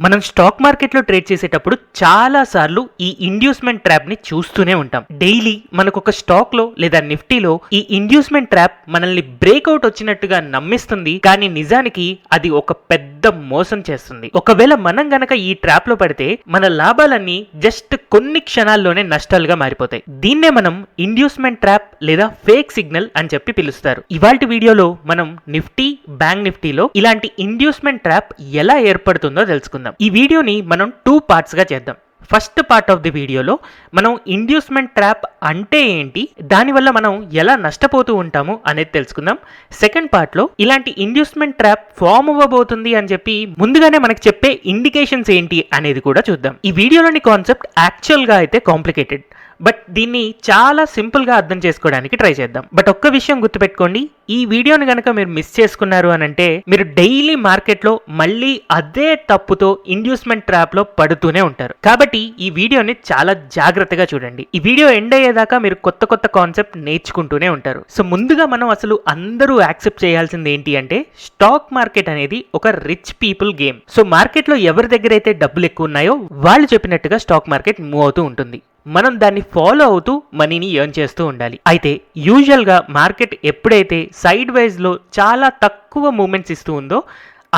మనం స్టాక్ మార్కెట్లో ట్రేడ్ చేసేటప్పుడు చాలా సార్లు ఈ ఇండ్యూస్మెంట్ ట్రాప్ని చూస్తూనే ఉంటాం. డైలీ మనకు ఒక స్టాక్లో లేదా నిఫ్టీలో ఈ ఇండ్యూస్మెంట్ ట్రాప్ మనల్ని బ్రేక్అవుట్ వచ్చినట్టుగా నమ్మిస్తుంది. కానీ నిజానికి అది ఒక పెద్ద మోసం చేస్తుంది. ఒకవేళ మనం గనక ఈ ట్రాప్లో పడితే మన లాభాలన్నీ జస్ట్ కొన్ని క్షణాల్లోనే నష్టాలుగా మారిపోతాయి. దీన్నే మనం ఇండ్యూస్మెంట్ ట్రాప్ లేదా ఫేక్ సిగ్నల్ అని చెప్పి పిలుస్తారు. ఇవాళ వీడియోలో మనం నిఫ్టీ బ్యాంక్ నిఫ్టీలో ఇలాంటి ఇండ్యూస్మెంట్ ట్రాప్ ఎలా ఏర్పడుతుందో తెలుసుకుందాం. ఈ వీడియోని మనం టూ పార్ట్స్గా చేద్దాం. ఫస్ట్ పార్ట్ ఆఫ్ ది వీడియోలో మనం ఇండ్యూస్మెంట్ ట్రాప్ అంటే ఏంటి దానివల్ల మనం ఎలా నష్టపోతూ ఉంటాము అనేది తెలుసుకుందాం. సెకండ్ పార్ట్లో ఇలాంటి ఇండ్యూస్మెంట్ ట్రాప్ ఫామ్ అవ్వబోతుంది అని చెప్పి ముందుగానే మనకు చెప్పే ఇండికేషన్స్ ఏంటి అనేది కూడా చూద్దాం. ఈ వీడియోలోని కాన్సెప్ట్ యాక్చువల్గా అయితే కాంప్లికేటెడ్ బట్ దీన్ని చాలా సింపుల్గా అర్థం చేసుకోవడానికి ట్రై చేద్దాం. బట్ ఒక్క విషయం గుర్తుపెట్టుకోండి ఈ వీడియోని కనుక మీరు మిస్ చేసుకున్నారు అని అంటే మీరు డైలీ మార్కెట్లో మళ్ళీ అదే తప్పుతో ఇండ్యూస్మెంట్ ట్రాప్లో పడుతూనే ఉంటారు. కాబట్టి ఈ వీడియోని చాలా జాగ్రత్తగా చూడండి. ఈ వీడియో ఎండ్ అయ్యేదాకా మీరు కొత్త కొత్త కాన్సెప్ట్ నేర్చుకుంటూనే ఉంటారు. సో ముందుగా మనం అసలు అందరూ యాక్సెప్ట్ చేయాల్సింది ఏంటి అంటే స్టాక్ మార్కెట్ అనేది ఒక రిచ్ పీపుల్ గేమ్ సో మార్కెట్లో ఎవరి దగ్గర అయితే డబ్బులు ఎక్కువ ఉన్నాయో వాళ్ళు చెప్పినట్టుగా స్టాక్ మార్కెట్ మూవ్ అవుతూ ఉంటుంది. మనం దాన్ని ఫాలో అవుతూ మనీని ఎర్న్ చేస్తూ ఉండాలి. అయితే యూజువల్గా మార్కెట్ ఎప్పుడైతే సైడ్ వైజ్లో చాలా తక్కువ మూమెంట్స్ ఇస్తూ ఉందో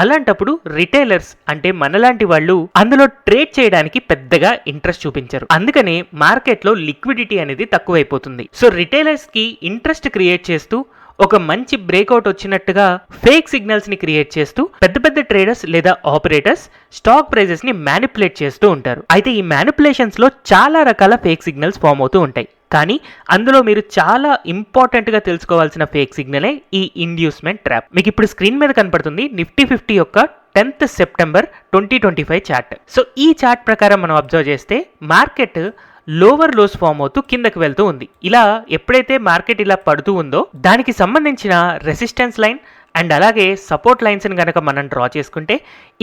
అలాంటప్పుడు రిటైలర్స్ అంటే మనలాంటి వాళ్ళు అందులో ట్రేడ్ చేయడానికి పెద్దగా ఇంట్రెస్ట్ చూపించరు. అందుకనే మార్కెట్లో లిక్విడిటీ అనేది తక్కువైపోతుంది. సో రిటైలర్స్కి ఇంట్రెస్ట్ క్రియేట్ చేస్తూ ఒక మంచి బ్రేక్అవుట్ వచ్చినట్టుగా ఫేక్ సిగ్నల్స్ని క్రియేట్ చేస్తూ పెద్ద పెద్ద ట్రేడర్స్ లేదా ఆపరేటర్స్ స్టాక్ ప్రైజెస్ని మ్యానిపులేట్ చేస్తూ ఉంటారు. అయితే ఈ మ్యానిపులేషన్స్లో చాలా రకాల ఫేక్ సిగ్నల్స్ ఫామ్ అవుతూ ఉంటాయి. కానీ అందులో మీరు చాలా ఇంపార్టెంట్గా తెలుసుకోవాల్సిన ఫేక్ సిగ్నలే ఈ ఇండ్యూస్మెంట్ ట్రాప్ మీకు ఇప్పుడు స్క్రీన్ మీద కనపడుతుంది నిఫ్టీ ఫిఫ్టీ యొక్క tenth September twenty twenty five chart so ఈ చార్ట్ ప్రకారం మనం అబ్జర్వ్ చేస్తే మార్కెట్ లోవర్ లోస్ ఫామ్ అవుతూ కిందకి వెళ్తూ ఉంది. ఇలా ఎప్పుడైతే మార్కెట్ ఇలా పడుతూ ఉందో దానికి సంబంధించిన రెసిస్టెన్స్ లైన్ అండ్ అలాగే సపోర్ట్ లైన్స్ని కనుక మనం డ్రా చేసుకుంటే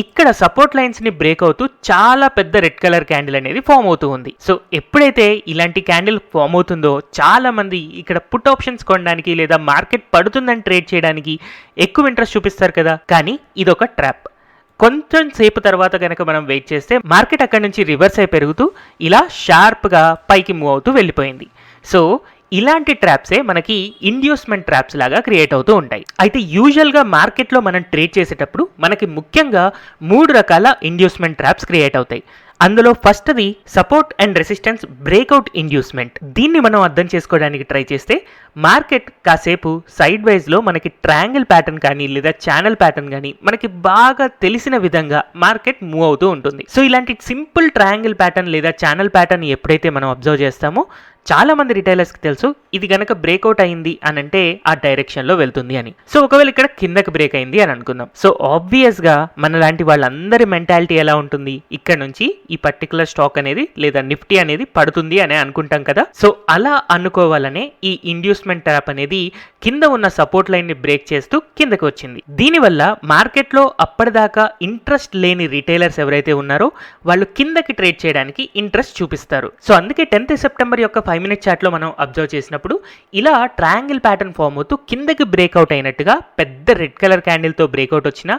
ఇక్కడ సపోర్ట్ లైన్స్ని బ్రేక్ అవుతూ చాలా పెద్ద రెడ్ కలర్ క్యాండిల్ అనేది ఫామ్ అవుతూ ఉంది. సో ఎప్పుడైతే ఇలాంటి క్యాండిల్ ఫామ్ అవుతుందో చాలా మంది ఇక్కడ పుట్ ఆప్షన్స్ కొనడానికి లేదా మార్కెట్ పడుతుందని ట్రేడ్ చేయడానికి ఎక్కువ ఇంట్రెస్ట్ చూపిస్తారు కదా. కానీ ఇదొక ట్రాప్. కొంచెం సేపు తర్వాత కనుక మనం వెయిట్ చేస్తే మార్కెట్ అక్కడ నుంచి రివర్స్ అయి పెరుగుతూ ఇలా షార్ప్గా పైకి మూవ్ అవుతూ వెళ్ళిపోయింది. సో ఇలాంటి ట్రాప్సే మనకి ఇండ్యూస్మెంట్ ట్రాప్స్ లాగా క్రియేట్ అవుతూ ఉంటాయి. అయితే యూజువల్గా మార్కెట్లో మనం ట్రేడ్ చేసేటప్పుడు మనకి ముఖ్యంగా మూడు రకాల ఇండ్యూస్మెంట్ ట్రాప్స్ క్రియేట్ అవుతాయి. అందులో ఫస్ట్ది support and resistance breakout inducement దీన్ని మనం అర్థం చేసుకోవడానికి ట్రై చేస్తే మార్కెట్ కాసేపు సైడ్ వైజ్లో మనకి ట్రయాంగిల్ ప్యాటర్న్ కానీ లేదా ఛానల్ ప్యాటర్న్ కానీ మనకి బాగా తెలిసిన విధంగా మార్కెట్ మూవ్ అవుతూ ఉంటుంది. సో ఇలాంటి సింపుల్ ట్రయాంగిల్ ప్యాటర్న్ లేదా ఛానల్ ప్యాటర్న్ ఎప్పుడైతే మనం అబ్జర్వ్ చేస్తామో చాలా మంది రిటైలర్స్కి తెలుసు ఇది గనక బ్రేక్అవుట్ అయింది అని అంటే ఆ డైరెక్షన్లో వెళ్తుంది అని. సో ఒకవేళ ఇక్కడ కిందకి బ్రేక్ అయింది అని అనుకుందాం. సో ఆబ్వియస్గా మన లాంటి వాళ్ళందరి మెంటాలిటీ ఎలా ఉంటుంది? ఇక్కడ నుంచి ఈ పర్టికులర్ స్టాక్ అనేది లేదా నిఫ్టీ అనేది పడుతుంది అని అనుకుంటాం కదా? సో అలా అనుకోవాలనే ఈ ఇండ్యూస్మెంట్ ట్రాప్ అనేది కింద ఉన్న సపోర్ట్ లైన్ని బ్రేక్ చేస్తూ కిందకి వచ్చింది. దీనివల్ల మార్కెట్లో అప్పటిదాకా ఇంట్రెస్ట్ లేని రిటైలర్స్ ఎవరైతే ఉన్నారో వాళ్ళు కిందకి ట్రేడ్ చేయడానికి ఇంట్రెస్ట్ చూపిస్తారు. సో అందుకే టెన్త్ సెప్టెంబర్ యొక్క ఫైవ్ మినిట్ చాట్లో మనం అబ్జర్వ్ చేసినప్పుడు ఇలా ట్రయాంగిల్ ప్యాటర్న్ ఫామ్ అవుతూ కిందకి బ్రేక్అవుట్ అయినట్టుగా పెద్ద రెడ్ కలర్ క్యాండిల్తో బ్రేక్అవుట్ వచ్చినా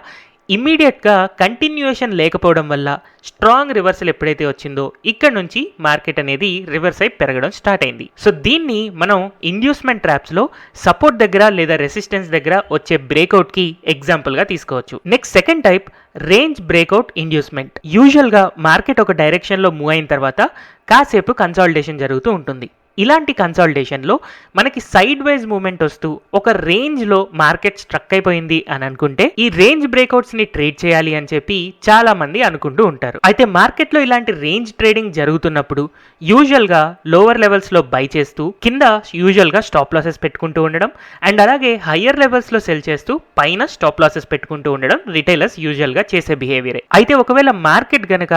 ఇమ్మీడియట్గా కంటిన్యూషన్ లేకపోవడం వల్ల స్ట్రాంగ్ రివర్సల్ ఎప్పుడైతే వచ్చిందో ఇక్కడ నుంచి మార్కెట్ అనేది రివర్స్ అయి పెరగడం స్టార్ట్ అయింది. సో దీన్ని మనం ఇండ్యూస్మెంట్ ట్రాప్స్లో సపోర్ట్ దగ్గర లేదా రెసిస్టెన్స్ దగ్గర వచ్చే బ్రేక్అవుట్కి ఎగ్జాంపుల్గా తీసుకోవచ్చు. Next second type range breakout inducement. యూజువల్గా మార్కెట్ ఒక డైరెక్షన్లో మూవ్ అయిన తర్వాత కాసేపు కన్సాలిడేషన్ జరుగుతూ ఉంటుంది. ఇలాంటి కన్సాలిడేషన్లో మనకి సైడ్ వైజ్ మూమెంట్ వస్తూ ఒక రేంజ్లో మార్కెట్ స్ట్రక్ అయిపోయింది అని అనుకుంటే ఈ రేంజ్ బ్రేక్అవుట్స్ని ట్రేడ్ చేయాలి అని చెప్పి చాలామంది అనుకుంటూ ఉంటారు. అయితే మార్కెట్లో ఇలాంటి రేంజ్ ట్రేడింగ్ జరుగుతున్నప్పుడు యూజువల్గా లోవర్ లెవెల్స్లో బై చేస్తూ కింద యూజువల్గా స్టాప్ లాసెస్ పెట్టుకుంటూ ఉండడం అండ్ అలాగే హయ్యర్ లెవెల్స్లో సెల్ చేస్తూ పైన స్టాప్ లాసెస్ పెట్టుకుంటూ ఉండడం రిటైలర్స్ యూజువల్గా చేసే బిహేవియరే అయితే ఒకవేళ మార్కెట్ గనక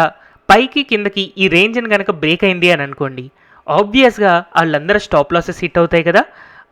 పైకి కిందకి ఈ రేంజ్ని కనుక బ్రేక్ అయింది అని అనుకోండి ఆబ్వియస్గా వాళ్ళందరూ స్టాప్ లాసెస్ హిట్ అవుతాయి కదా.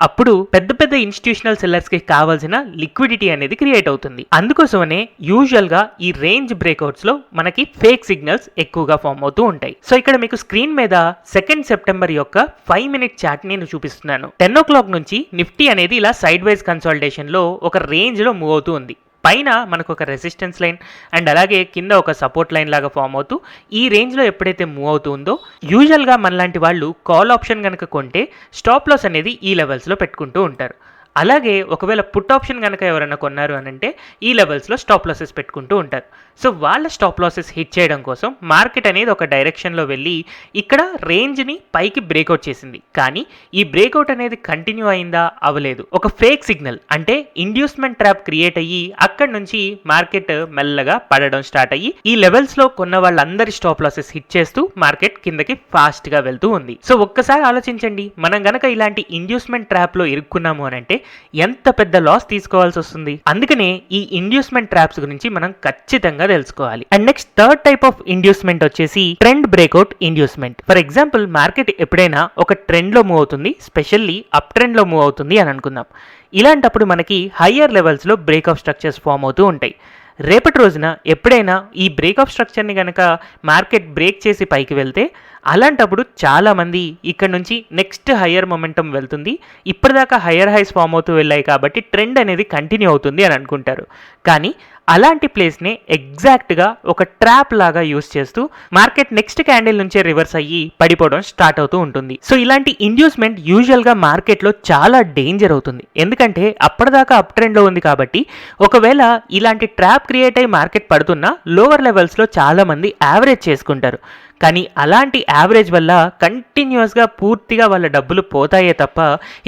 అప్పుడు పెద్ద పెద్ద ఇన్స్టిట్యూషనల్ సెల్లర్స్కి కావాల్సిన లిక్విడిటీ అనేది క్రియేట్ అవుతుంది. అందుకోసమనే యూజువల్గా ఈ రేంజ్ బ్రేక్అవుట్స్లో మనకి ఫేక్ సిగ్నల్స్ ఎక్కువగా ఫామ్ అవుతూ ఉంటాయి. సో ఇక్కడ మీకు స్క్రీన్ మీద సెకండ్ సెప్టెంబర్ యొక్క ఫైవ్ మినిట్ చాట్ నేను చూపిస్తున్నాను. టెన్ ఓ క్లాక్ నుంచి నిఫ్టీ అనేది ఇలా సైడ్ వైజ్ కన్సల్టేషన్లో ఒక రేంజ్లో మూవ్ అవుతూ ఉంది. పైన మనకు ఒక రెసిస్టెన్స్ లైన్ అండ్ అలాగే కింద ఒక సపోర్ట్ లైన్ లాగా ఫామ్ అవుతూ ఈ రేంజ్లో ఎప్పుడైతే మూవ్ అవుతుందో యూజువల్గా మనలాంటి వాళ్ళు కాల్ ఆప్షన్ కనుక కొంటే స్టాప్ లాస్ అనేది ఈ లెవెల్స్లో పెట్టుకుంటూ ఉంటారు. అలాగే ఒకవేళ పుట్ ఆప్షన్ కనుక ఎవరైనా కొన్నారు అని అంటే ఈ లెవెల్స్లో స్టాప్ లాసెస్ పెట్టుకుంటూ ఉంటారు. సో వాళ్ళ స్టాప్ లాసెస్ హిట్ చేయడం కోసం మార్కెట్ అనేది ఒక డైరెక్షన్లో వెళ్ళి ఇక్కడ రేంజ్ని పైకి బ్రేక్అవుట్ చేసింది. కానీ ఈ బ్రేక్అవుట్ అనేది కంటిన్యూ అయిందా? అవ్వలేదు ఒక ఫేక్ సిగ్నల్ అంటే ఇండ్యూస్మెంట్ ట్రాప్ క్రియేట్ అయ్యి అక్కడ నుంచి మార్కెట్ మెల్లగా పడడం స్టార్ట్ అయ్యి ఈ లెవెల్స్లో కొన్న వాళ్ళందరి స్టాప్ లాసెస్ హిట్ చేస్తూ మార్కెట్ కిందకి ఫాస్ట్గా వెళ్తూ ఉంది. సో ఒక్కసారి ఆలోచించండి. మనం గనక ఇలాంటి ఇండ్యూస్మెంట్ ట్రాప్లో ఇరుక్కున్నాము అని అంటే ఎంత పెద్ద లాస్ తీసుకోవాల్సి వస్తుంది? అందుకనే ఈ ఇండ్యూస్మెంట్ ట్రాప్స్ గురించి మనం ఖచ్చితంగా తెలుసుకోవాలి. And next third type of inducement వచ్చేసి trend breakout inducement for example market ఎప్పుడైనా ఒక ట్రెండ్లో మూవ్ అవుతుంది స్పెషల్లీ అప్ ట్రెండ్లో మూవ్ అవుతుంది అని అనుకుందాం. ఇలాంటప్పుడు మనకి హయ్యర్ లెవెల్స్లో బ్రేక్ ఆఫ్ స్ట్రక్చర్స్ ఫామ్ అవుతూ ఉంటాయి. రేపటి రోజున ఎప్పుడైనా ఈ బ్రేక్ ఆఫ్ స్ట్రక్చర్ని కనుక మార్కెట్ బ్రేక్ చేసి పైకి వెళ్తే అలాంటప్పుడు చాలామంది ఇక్కడ నుంచి నెక్స్ట్ హయ్యర్ మొమెంటం వెళ్తుంది. ఇప్పటిదాకా హయ్యర్ హైస్ ఫామ్ అవుతూ వెళ్ళాయి కాబట్టి ట్రెండ్ అనేది కంటిన్యూ అవుతుంది అని అనుకుంటారు. కానీ అలాంటి ప్లేస్ని ఎగ్జాక్ట్గా ఒక ట్రాప్ లాగా యూస్ చేస్తూ మార్కెట్ నెక్స్ట్ క్యాండిల్ నుంచే రివర్స్ అయ్యి పడిపోవడం స్టార్ట్ అవుతూ ఉంటుంది. సో ఇలాంటి ఇండ్యూస్మెంట్ యూజువల్గా మార్కెట్లో చాలా డేంజర్ అవుతుంది. ఎందుకంటే అప్పటిదాకా అప్ ట్రెండ్లో ఉంది కాబట్టి ఒకవేళ ఇలాంటి ట్రాప్ క్రియేట్ అయ్యి మార్కెట్ పడుతున్నా లోవర్ లెవెల్స్లో చాలామంది యావరేజ్ చేసుకుంటారు. కానీ అలాంటి యావరేజ్ వల్ల కంటిన్యూస్గా పూర్తిగా వాళ్ళ డబ్బులు పోతాయే తప్ప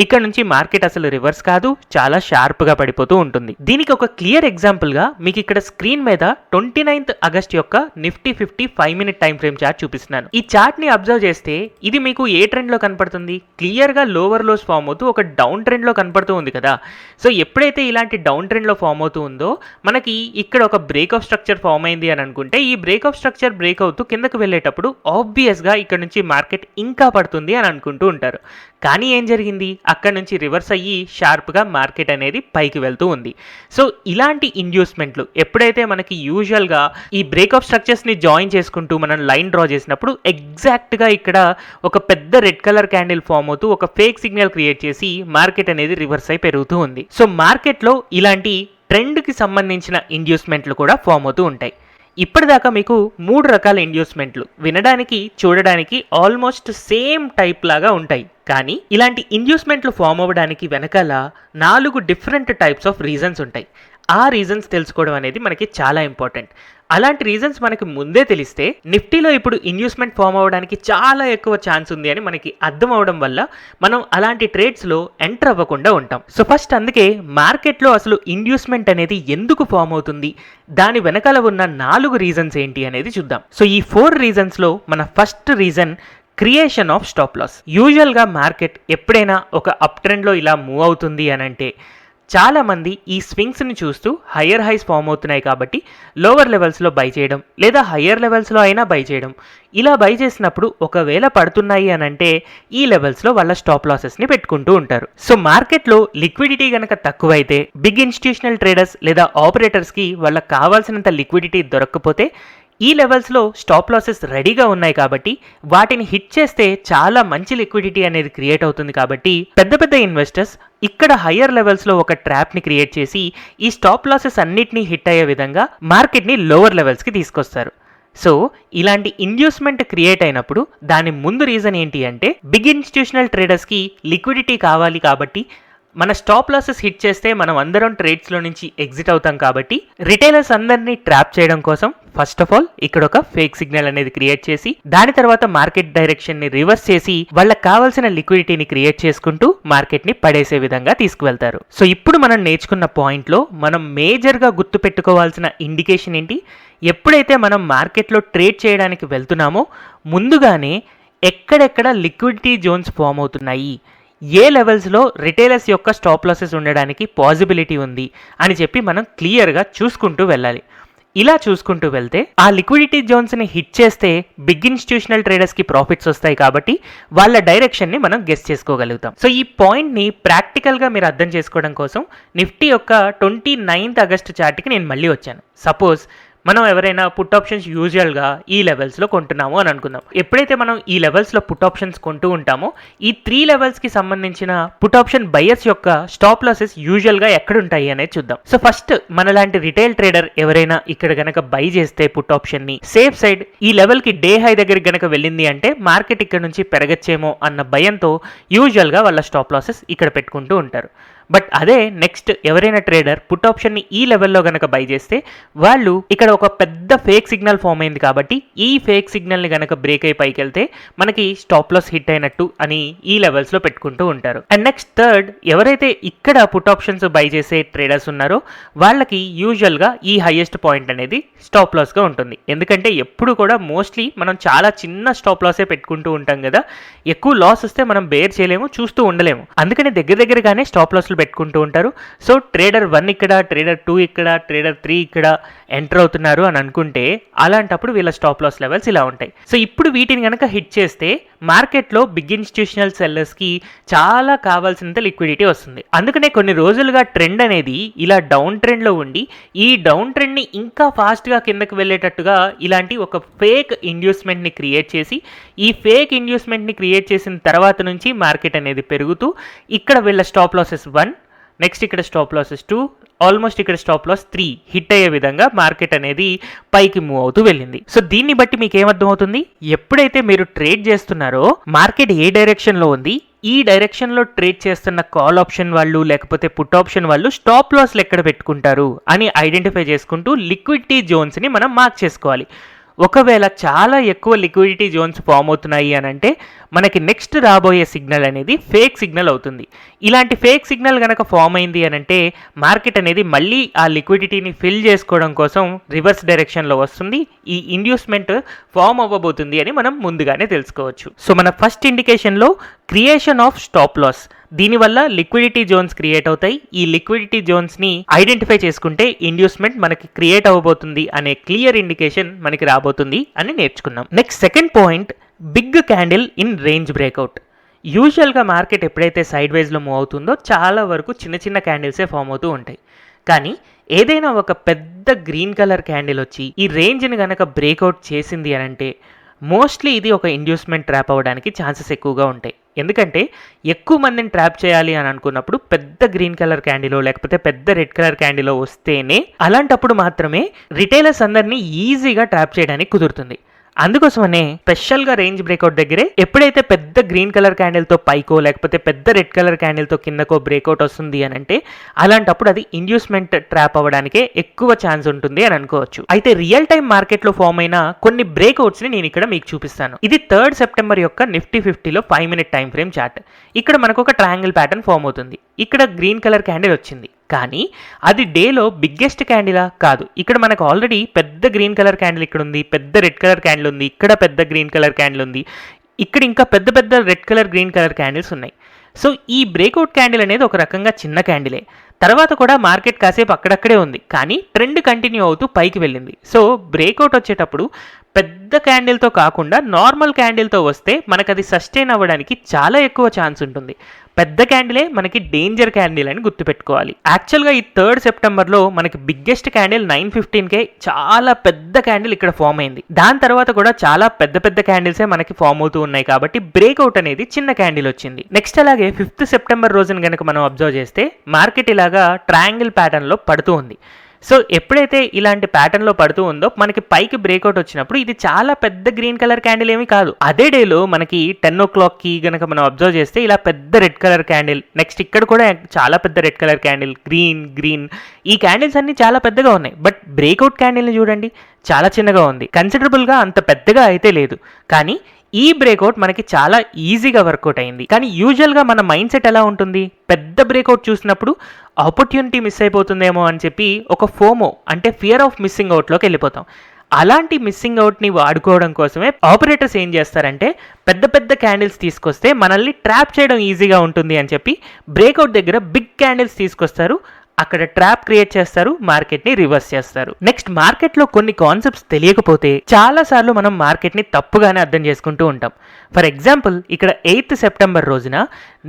ఇక్కడ నుంచి మార్కెట్ అసలు రివర్స్ కాదు చాలా షార్ప్గా పడిపోతూ ఉంటుంది. దీనికి ఒక క్లియర్ ఎగ్జాంపుల్గా మీకు ఇక్కడ స్క్రీన్ మీద ట్వంటీ నైన్త్ ఆగస్ట్ యొక్క Nifty fifty five minute time frame chart చూపిస్తున్నాను. ఈ చార్ట్ని అబ్జర్వ్ చేస్తే ఇది మీకు ఏ ట్రెండ్లో కనపడుతుంది? క్లియర్గా లోవర్ లోస్ ఫామ్ అవుతూ ఒక డౌన్ ట్రెండ్లో కనపడుతూ ఉంది కదా. సో ఎప్పుడైతే ఇలాంటి డౌన్ ట్రెండ్లో ఫామ్ అవుతూ ఉందో మనకి ఇక్కడ ఒక బ్రేక్ ఆఫ్ స్ట్రక్చర్ ఫామ్ అయింది అని అనుకుంటే ఈ బ్రేక్ ఆఫ్ స్ట్రక్చర్ బ్రేక్ అవుతూ కిందకు వెళ్ళేటప్పుడు ఆబ్వియస్ ఆబ్వియస్గా ఇక్కడ నుంచి మార్కెట్ ఇంకా పడుతుంది అని అనుకుంటూ ఉంటారు. కానీ ఏం జరిగింది? అక్కడ నుంచి రివర్స్ అయ్యి షార్ప్గా మార్కెట్ అనేది పైకి వెళ్తూ ఉంది. సో ఇలాంటి ఇండ్యూస్మెంట్లు ఎప్పుడైతే మనకి యూజువల్గా ఈ బ్రేకప్ స్ట్రక్చర్స్ని జాయిన్ చేసుకుంటూ మనం లైన్ డ్రా చేసినప్పుడు ఎగ్జాక్ట్గా ఇక్కడ ఒక పెద్ద రెడ్ కలర్ క్యాండిల్ ఫామ్ అవుతూ ఒక ఫేక్ సిగ్నల్ క్రియేట్ చేసి మార్కెట్ అనేది రివర్స్ అయి పెరుగుతూ ఉంది. సో మార్కెట్లో ఇలాంటి ట్రెండ్కి సంబంధించిన ఇండ్యూస్మెంట్లు కూడా ఫామ్ అవుతూ ఉంటాయి. ఇప్పటిదాకా మీకు మూడు రకాల ఇండ్యూస్మెంట్లు వినడానికి చూడడానికి ఆల్మోస్ట్ సేమ్ టైప్ లాగా ఉంటాయి. కానీ ఇలాంటి ఇండ్యూస్మెంట్లు ఫామ్ అవ్వడానికి వెనకాల నాలుగు డిఫరెంట్ టైప్స్ ఆఫ్ రీజన్స్ ఉంటాయి. ఆ రీజన్స్ తెలుసుకోవడం అనేది మనకి చాలా ఇంపార్టెంట్ అలాంటి రీజన్స్ మనకి ముందే తెలిస్తే నిఫ్టీలో ఇప్పుడు ఇన్వెస్ట్మెంట్ ఫామ్ అవ్వడానికి చాలా ఎక్కువ ఛాన్స్ ఉంది అని మనకి అర్థం అవడం వల్ల మనం అలాంటి ట్రేడ్స్లో ఎంటర్ అవ్వకుండా ఉంటాం. సో ఫస్ట్ అందుకే మార్కెట్లో అసలు ఇన్వెస్ట్మెంట్ అనేది ఎందుకు ఫామ్ అవుతుంది? దాని వెనకాల ఉన్న నాలుగు రీజన్స్ ఏంటి అనేది చూద్దాం. సో ఈ ఫోర్ రీజన్స్లో మన first reason creation of stop loss యూజువల్గా మార్కెట్ ఎప్పుడైనా ఒక అప్ ట్రెండ్లో ఇలా మూవ్ అవుతుంది అని అంటే చాలామంది ఈ స్వింగ్స్ని చూస్తూ హయ్యర్ హైస్ ఫామ్ అవుతున్నాయి కాబట్టి లోవర్ లెవెల్స్లో బై చేయడం లేదా హయ్యర్ లెవెల్స్లో అయినా బై చేయడం. ఇలా బై చేసినప్పుడు ఒకవేళ పడుతున్నాయి అని అంటే ఈ లెవెల్స్లో వాళ్ళ స్టాప్ లాసెస్ని పెట్టుకుంటూ ఉంటారు. సో మార్కెట్లో లిక్విడిటీ కనుక తక్కువైతే బిగ్ ఇన్స్టిట్యూషనల్ ట్రేడర్స్ లేదా ఆపరేటర్స్కి వాళ్ళకి కావాల్సినంత లిక్విడిటీ దొరకకపోతే ఈ లెవెల్స్లో స్టాప్ లాసెస్ రెడీగా ఉన్నాయి కాబట్టి వాటిని హిట్ చేస్తే చాలా మంచి లిక్విడిటీ అనేది క్రియేట్ అవుతుంది కాబట్టి పెద్ద పెద్ద ఇన్వెస్టర్స్ ఇక్కడ హయ్యర్ లెవెల్స్లో ఒక ట్రాప్ని క్రియేట్ చేసి ఈ స్టాప్ లాసెస్ అన్నిటినీ హిట్ అయ్యే విధంగా మార్కెట్ని లోవర్ లెవెల్స్కి తీసుకొస్తారు. సో ఇలాంటి ఇండ్యూస్మెంట్ క్రియేట్ అయినప్పుడు దాని ముందు రీజన్ ఏంటి అంటే బిగ్ ఇన్స్టిట్యూషనల్ ట్రేడర్స్కి లిక్విడిటీ కావాలి కాబట్టి మన స్టాప్ లాసెస్ హిట్ చేస్తే మనం అందరం ట్రేడ్స్లో నుంచి ఎగ్జిట్ అవుతాం కాబట్టి రిటైలర్స్ అందరినీ ట్రాప్ చేయడం కోసం ఫస్ట్ ఆఫ్ ఆల్ ఇక్కడ ఒక ఫేక్ సిగ్నల్ అనేది క్రియేట్ చేసి దాని తర్వాత మార్కెట్ డైరెక్షన్ని రివర్స్ చేసి వాళ్ళకి కావాల్సిన లిక్విడిటీని క్రియేట్ చేసుకుంటూ మార్కెట్ని పడేసే విధంగా తీసుకువెళ్తారు. సో ఇప్పుడు మనం నేర్చుకున్న పాయింట్లో మనం మేజర్గా గుర్తు పెట్టుకోవాల్సిన ఇండికేషన్ ఏంటి? ఎప్పుడైతే మనం మార్కెట్లో ట్రేడ్ చేయడానికి వెళ్తున్నామో ముందుగానే ఎక్కడెక్కడ లిక్విడిటీ జోన్స్ ఫామ్ అవుతున్నాయి? ఏ లెవెల్స్లో రిటైలర్స్ యొక్క స్టాప్ లాసెస్ ఉండడానికి పాసిబిలిటీ ఉంది అని చెప్పి మనం క్లియర్గా చూసుకుంటూ వెళ్ళాలి. ఇలా చూసుకుంటూ వెళ్తే ఆ లిక్విడిటీ జోన్స్ని హిట్ చేస్తే బిగ్ ఇన్స్టిట్యూషనల్ ట్రేడర్స్కి ప్రాఫిట్స్ వస్తాయి కాబట్టి వాళ్ళ డైరెక్షన్ని మనం గెస్ చేసుకోగలుగుతాం. సో ఈ పాయింట్ని ప్రాక్టికల్గా మీరు అర్థం చేసుకోవడం కోసం నిఫ్టీ యొక్క ట్వంటీ నైన్త్ ఆగస్ట్ చార్ట్కి నేను మళ్ళీ వచ్చాను. సపోజ్ మనం ఎవరైనా పుట్ ఆప్షన్స్ యూజువల్గా ఈ లెవెల్స్లో కొంటున్నాము అని అనుకుందాం. ఎప్పుడైతే మనం ఈ లెవెల్స్లో పుట్ ఆప్షన్స్ కొంటూ ఉంటామో ఈ త్రీ లెవెల్స్కి సంబంధించిన పుట్ ఆప్షన్ బయర్స్ యొక్క స్టాప్ లాసెస్ యూజువల్గా ఎక్కడ ఉంటాయి అనేది చూద్దాం. సో ఫస్ట్ మనలాంటి రిటైల్ ట్రేడర్ ఎవరైనా ఇక్కడ గనక బై చేస్తే పుట్ ఆప్షన్ని సేఫ్ సైడ్ ఈ లెవెల్కి డే హై దగ్గరికి గనక వెళ్ళింది అంటే మార్కెట్ ఇక్కడ నుంచి పెరగచ్చేమో అన్న భయంతో యూజువల్గా వాళ్ళ స్టాప్ లాసెస్ ఇక్కడ పెట్టుకుంటూ ఉంటారు. బట్ అదే నెక్స్ట్ ఎవరైనా ట్రేడర్ పుట్ ఆప్షన్ని ఈ లెవెల్లో గనక బై చేస్తే వాళ్ళు ఇక్కడ ఒక పెద్ద ఫేక్ సిగ్నల్ ఫామ్ అయింది కాబట్టి ఈ ఫేక్ సిగ్నల్ని గనక బ్రేక్ అయి పైకి వెళ్తే మనకి స్టాప్ లాస్ హిట్ అయినట్టు అని ఈ లెవెల్స్లో పెట్టుకుంటూ ఉంటారు. అండ్ నెక్స్ట్ థర్డ్ ఎవరైతే ఇక్కడ పుట్ ఆప్షన్స్ బై చేసే ట్రేడర్స్ ఉన్నారో వాళ్ళకి యూజువల్గా ఈ హైయెస్ట్ పాయింట్ అనేది స్టాప్ లాస్గా ఉంటుంది. ఎందుకంటే ఎప్పుడు కూడా మోస్ట్లీ మనం చాలా చిన్న స్టాప్ లాసే పెట్టుకుంటూ ఉంటాం కదా ఎక్కువ లాస్ వస్తే మనం బేర్ చేయలేము చూస్తూ ఉండలేము. అందుకని దగ్గర దగ్గరగానే స్టాప్ లాస్లు పెట్టుకుంటూ ఉంటారు. సో ట్రేడర్ వన్ ఇక్కడ ట్రేడర్ టూ ఇక్కడ ట్రేడర్ త్రీ ఇక్కడ ఎంటర్ అవుతున్నారు అని అనుకుంటే అలాంటప్పుడు వీళ్ళ స్టాప్ లాస్ లెవెల్స్ ఇలా ఉంటాయి. సో ఇప్పుడు వీటిని కనుక హిట్ చేస్తే మార్కెట్లో బిగ్ ఇన్స్టిట్యూషనల్ సెల్లర్స్కి చాలా కావాల్సినంత లిక్విడిటీ వస్తుంది. అందుకనే కొన్ని రోజులుగా ట్రెండ్ అనేది ఇలా డౌన్ ట్రెండ్లో ఉండి ఈ డౌన్ ట్రెండ్ని ఇంకా ఫాస్ట్గా కిందకి వెళ్ళేటట్టుగా ఇలాంటి ఒక ఫేక్ ఇండ్యూస్మెంట్ని క్రియేట్ చేసి ఈ ఫేక్ ఇండ్యూస్మెంట్ని క్రియేట్ చేసిన తర్వాత నుంచి మార్కెట్ అనేది పెరుగుతూ ఇక్కడ వీళ్ళ స్టాప్ లాసెస్ వన్ నెక్స్ట్ ఇక్కడ స్టాప్ లాసెస్ టూ ఆల్మోస్ట్ ఇక్కడ స్టాప్ లాస్ త్రీ హిట్ అయ్యే విధంగా మార్కెట్ అనేది పైకి మూవ్ అవుతూ వెళ్ళింది. సో దీన్ని బట్టి మీకు ఏమర్థమవుతుంది ఎప్పుడైతే మీరు ట్రేడ్ చేస్తున్నారో మార్కెట్ ఏ డైరెక్షన్లో ఉంది ఈ డైరెక్షన్లో ట్రేడ్ చేస్తున్న కాల్ ఆప్షన్ వాళ్ళు లేకపోతే పుట్ ఆప్షన్ వాళ్ళు స్టాప్ లాస్లు ఎక్కడ పెట్టుకుంటారు అని ఐడెంటిఫై చేసుకుంటూ లిక్విడిటీ జోన్స్ని మనం మార్క్ చేసుకోవాలి. ఒకవేళ చాలా ఎక్కువ లిక్విడిటీ జోన్స్ ఫామ్ అవుతున్నాయి అని అంటే మనకి నెక్స్ట్ రాబోయే సిగ్నల్ అనేది ఫేక్ సిగ్నల్ అవుతుంది. ఇలాంటి ఫేక్ సిగ్నల్ కనుక ఫామ్ అయింది అని అంటే మార్కెట్ అనేది మళ్ళీ ఆ లిక్విడిటీని ఫిల్ చేసుకోవడం కోసం రివర్స్ డైరెక్షన్లో వస్తుంది. ఈ ఇండ్యూస్మెంట్ ఫామ్ అవ్వబోతుంది అని మనం ముందుగానే తెలుసుకోవచ్చు. సో మన ఫస్ట్ ఇండికేషన్లో క్రియేషన్ ఆఫ్ స్టాప్ లాస్ దీనివల్ల లిక్విడిటీ జోన్స్ క్రియేట్ అవుతాయి. ఈ లిక్విడిటీ జోన్స్ని ఐడెంటిఫై చేసుకుంటే ఇండ్యూస్మెంట్ మనకి క్రియేట్ అవ్వబోతుంది అనే క్లియర్ ఇండికేషన్ మనకి రాబోతుంది అని నేర్చుకున్నాం. Next second point big candle in range breakout. యూజువల్గా మార్కెట్ ఎప్పుడైతే సైడ్ వైజ్లో మూవ్ అవుతుందో చాలా వరకు చిన్న చిన్న క్యాండిల్సే ఫామ్ అవుతూ ఉంటాయి. కానీ ఏదైనా ఒక పెద్ద గ్రీన్ కలర్ క్యాండిల్ వచ్చి ఈ రేంజ్ని కనుక బ్రేక్అవుట్ చేసింది అని అంటే మోస్ట్లీ ఇది ఒక ఇండ్యూస్మెంట్ ట్రాప్ అవ్వడానికి ఛాన్సెస్ ఎక్కువగా ఉంటాయి. ఎందుకంటే ఎక్కువ మందిని ట్రాప్ చేయాలి అని అనుకున్నప్పుడు పెద్ద గ్రీన్ కలర్ క్యాండిలో లేకపోతే పెద్ద రెడ్ కలర్ క్యాండిలో వస్తేనే అలాంటప్పుడు మాత్రమే రిటైలర్స్ అందరినీ ఈజీగా ట్రాప్ చేయడానికి కుదురుతుంది. అందుకోసమనే స్పెషల్గా రేంజ్ బ్రేక్అవుట్ దగ్గరే ఎప్పుడైతే పెద్ద గ్రీన్ కలర్ క్యాండిల్తో పైకో లేకపోతే పెద్ద రెడ్ కలర్ క్యాండిల్తో కిందకో బ్రేక్అవుట్ వస్తుంది అని అంటే అలాంటప్పుడు అది ఇండ్యూస్మెంట్ ట్రాప్ అవ్వడానికే ఎక్కువ ఛాన్స్ ఉంటుంది అని అనుకోవచ్చు. అయితే రియల్ టైం మార్కెట్లో ఫామ్ అయిన కొన్ని బ్రేక్అవుట్స్ని నేను ఇక్కడ మీకు చూపిస్తాను. ఇది థర్డ్ సెప్టెంబర్ యొక్క నిఫ్టీ ఫిఫ్టీలో five minute time frame chart. ఇక్కడ మనకు ఒక ట్రయాంగిల్ ప్యాటర్న్ ఫామ్ అవుతుంది. ఇక్కడ గ్రీన్ కలర్ క్యాండిల్ వచ్చింది. కానీ అది డేలో బిగ్గెస్ట్ క్యాండిలా కాదు. ఇక్కడ మనకు ఆల్రెడీ పెద్ద గ్రీన్ కలర్ క్యాండిల్ ఇక్కడ ఉంది పెద్ద రెడ్ కలర్ క్యాండిల్ ఉంది ఇక్కడ పెద్ద గ్రీన్ కలర్ క్యాండిల్ ఉంది ఇక్కడ ఇంకా పెద్ద పెద్ద red colour green colour candles ఉన్నాయి. సో ఈ బ్రేక్అవుట్ క్యాండిల్ అనేది ఒక రకంగా చిన్న క్యాండిలే. తర్వాత కూడా మార్కెట్ కాసేపు అక్కడక్కడే ఉంది కానీ ట్రెండ్ కంటిన్యూ అవుతూ పైకి వెళ్ళింది. సో బ్రేక్అవుట్ వచ్చేటప్పుడు పెద్ద క్యాండిల్తో కాకుండా నార్మల్ క్యాండిల్తో వస్తే మనకు అది సస్టైన్ అవ్వడానికి చాలా ఎక్కువ ఛాన్స్ ఉంటుంది. పెద్ద క్యాండిలే మనకి డేంజర్ క్యాండిల్ అని గుర్తుపెట్టుకోవాలి. యాక్చువల్గా ఈ థర్డ్ సెప్టెంబర్లో మనకి బిగ్గెస్ట్ క్యాండిల్ నైన్ ఫిఫ్టీన్కే చాలా పెద్ద క్యాండిల్ ఇక్కడ ఫామ్ అయింది. దాని తర్వాత కూడా చాలా పెద్ద పెద్ద క్యాండిల్సే మనకి ఫామ్ అవుతూ ఉన్నాయి కాబట్టి బ్రేక్అవుట్ అనేది చిన్న క్యాండిల్ వచ్చింది. నెక్స్ట్ అలాగే ఫిఫ్త్ సెప్టెంబర్ రోజున కనుక మనం అబ్జర్వ్ చేస్తే మార్కెట్ ఇలాగా ట్రయాంగిల్ ప్యాటర్న్లో పడుతూ ఉంది. సో ఎప్పుడైతే ఇలాంటి ప్యాటర్న్లో పడుతూ ఉందో మనకి పైకి బ్రేక్అవుట్ వచ్చినప్పుడు ఇది చాలా పెద్ద గ్రీన్ కలర్ క్యాండిల్ ఏమీ కాదు. అదే డేలో మనకి టెన్ ఓ క్లాక్కి గనక మనం అబ్జర్వ్ చేస్తే ఇలా పెద్ద రెడ్ కలర్ క్యాండిల్ నెక్స్ట్ ఇక్కడ కూడా చాలా పెద్ద red colour candle green green ఈ క్యాండిల్స్ అన్ని చాలా పెద్దగా ఉన్నాయి. బట్ బ్రేక్అవుట్ క్యాండిల్ని చూడండి చాలా చిన్నగా ఉంది. కన్సిడరబుల్గా అంత పెద్దగా అయితే లేదు. కానీ ఈ బ్రేక్అవుట్ మనకి చాలా ఈజీగా వర్కౌట్ అయింది. కానీ యూజువల్గా మన మైండ్ సెట్ ఎలా ఉంటుంది? పెద్ద బ్రేక్అవుట్ చూసినప్పుడు ఆపర్చునిటీ మిస్ అయిపోతుందేమో అని చెప్పి ఒక ఫోమో అంటే ఫియర్ ఆఫ్ మిస్సింగ్ అవుట్లోకి వెళ్ళిపోతాం. అలాంటి మిస్సింగ్ అవుట్ని వాడుకోవడం కోసమే ఆపరేటర్స్ ఏం చేస్తారంటే పెద్ద పెద్ద క్యాండిల్స్ తీసుకొస్తే మనల్ని ట్రాప్ చేయడం ఈజీగా ఉంటుంది అని చెప్పి బ్రేక్అవుట్ దగ్గర బిగ్ క్యాండిల్స్ తీసుకొస్తారు. అక్కడ ట్రాప్ క్రియేట్ చేస్తారు మార్కెట్ని రివర్స్ చేస్తారు. నెక్స్ట్ మార్కెట్లో కొన్ని కాన్సెప్ట్స్ తెలియకపోతే చాలా సార్లు మనం మార్కెట్ని తప్పుగానే అర్థం చేసుకుంటూ ఉంటాం. ఫర్ ఎగ్జాంపుల్ ఇక్కడ ఎయిత్ సెప్టెంబర్ రోజున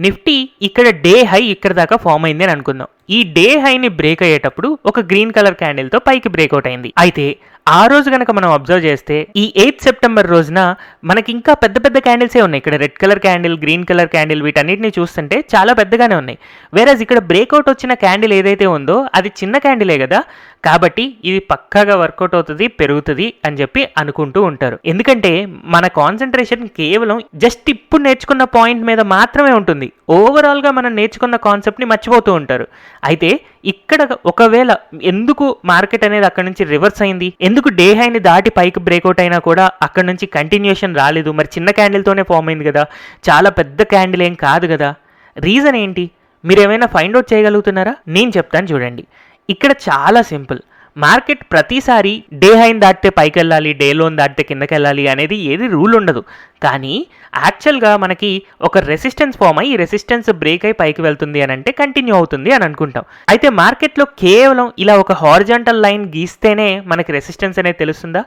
నిఫ్టీ ఇక్కడ డే హై ఇక్కడ దాకా ఫామ్ అయింది అని అనుకుందాం. ఈ డే హైని బ్రేక్ అయ్యేటప్పుడు ఒక గ్రీన్ కలర్ క్యాండిల్తో పైకి బ్రేక్అవుట్ అయింది. అయితే ఆ రోజు కనుక మనం అబ్జర్వ్ చేస్తే ఈ ఎయిత్ సెప్టెంబర్ రోజున మనకి ఇంకా పెద్ద పెద్ద క్యాండిల్సే ఉన్నాయి. ఇక్కడ red colour candle green colour candle వీటన్నిటిని చూస్తుంటే చాలా పెద్దగానే ఉన్నాయి. వేరేజ్ ఇక్కడ బ్రేక్అవుట్ వచ్చిన క్యాండిల్ ఏదైతే ఉందో అది చిన్న క్యాండిలే కదా. కాబట్టి ఇది పక్కాగా వర్కౌట్ అవుతుంది పెరుగుతుంది అని చెప్పి అనుకుంటూ ఉంటారు. ఎందుకంటే మన కాన్సన్ట్రేషన్ కేవలం జస్ట్ ఇప్పుడు నేర్చుకున్న పాయింట్ మీద మాత్రమే ఉంటుంది. ఓవరాల్గా మనం నేర్చుకున్న కాన్సెప్ట్ని మర్చిపోతూ ఉంటారు. అయితే ఇక్కడ ఒకవేళ ఎందుకు మార్కెట్ అనేది అక్కడ నుంచి రివర్స్ అయింది? ఎందుకు డే హైని దాటి పైకి బ్రేక్అవుట్ అయినా కూడా అక్కడ నుంచి కంటిన్యూషన్ రాలేదు? మరి చిన్న క్యాండిల్తోనే ఫామ్ అయింది కదా. చాలా పెద్ద క్యాండిల్ ఏం కాదు కదా. రీజన్ ఏంటి? మీరు ఏమైనా ఫైండ్ అవుట్ చేయగలుగుతున్నారా? నేను చెప్తాను చూడండి. ఇక్కడ చాలా సింపుల్. మార్కెట్ ప్రతిసారి డే హైన్ దాటితే పైకి వెళ్ళాలి డే లోన్ దాటితే కిందకి వెళ్ళాలి అనేది ఏది రూల్ ఉండదు. కానీ యాక్చువల్గా మనకి ఒక రెసిస్టెన్స్ ఫామ్ అయ్యి రెసిస్టెన్స్ బ్రేక్ అయి పైకి వెళ్తుంది అని అంటే కంటిన్యూ అవుతుంది అని అనుకుంటాం. అయితే మార్కెట్లో కేవలం ఇలా ఒక హారిజాంటల్ లైన్ గీస్తేనే మనకి రెసిస్టెన్స్ అనేది తెలుస్తుందా?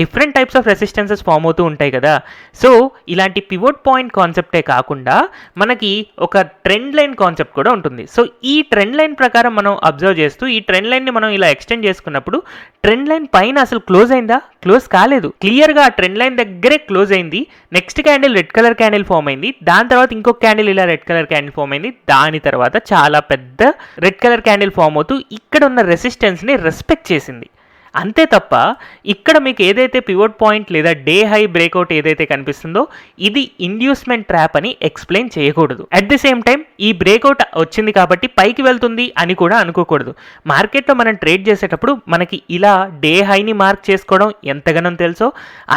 Different types of resistances form అవుతూ ఉంటాయి కదా. సో ఇలాంటి పివోట్ పాయింట్ కాన్సెప్టే కాకుండా మనకి ఒక ట్రెండ్ లైన్ కాన్సెప్ట్ కూడా ఉంటుంది. సో ఈ ట్రెండ్ లైన్ ప్రకారం మనం అబ్జర్వ్ చేస్తూ ఈ ట్రెండ్ లైన్ని మనం ఇలా ఎక్స్టెండ్ చేసుకున్నప్పుడు ట్రెండ్ లైన్ పైన అసలు క్లోజ్ అయిందా? క్లోజ్ కాలేదు. క్లియర్గా ఆ ట్రెండ్ లైన్ దగ్గరే క్లోజ్ అయింది. Next candle red colour candle form అయింది. దాని తర్వాత ఇంకొక క్యాండిల్ ఇలా రెడ్ కలర్ క్యాండిల్ ఫామ్ అయింది. దాని తర్వాత చాలా పెద్ద రెడ్ కలర్ క్యాండిల్ ఫామ్ అవుతూ ఇక్కడ ఉన్న రెసిస్టెన్స్ని రెస్పెక్ట్ చేసింది. అంతే తప్ప ఇక్కడ మీకు ఏదైతే పివోట్ పాయింట్ లేదా డే హై బ్రేక్అవుట్ ఏదైతే కనిపిస్తుందో ఇది ఇండ్యూస్మెంట్ ట్రాప్ అని ఎక్స్ప్లెయిన్ చేయకూడదు. అట్ ది సేమ్ టైం ఈ బ్రేక్అవుట్ వచ్చింది కాబట్టి పైకి వెళ్తుంది అని కూడా అనుకోకూడదు. మార్కెట్లో మనం ట్రేడ్ చేసేటప్పుడు మనకి ఇలా డే హైని మార్క్ చేసుకోవడం ఎంతగానో తెలుసో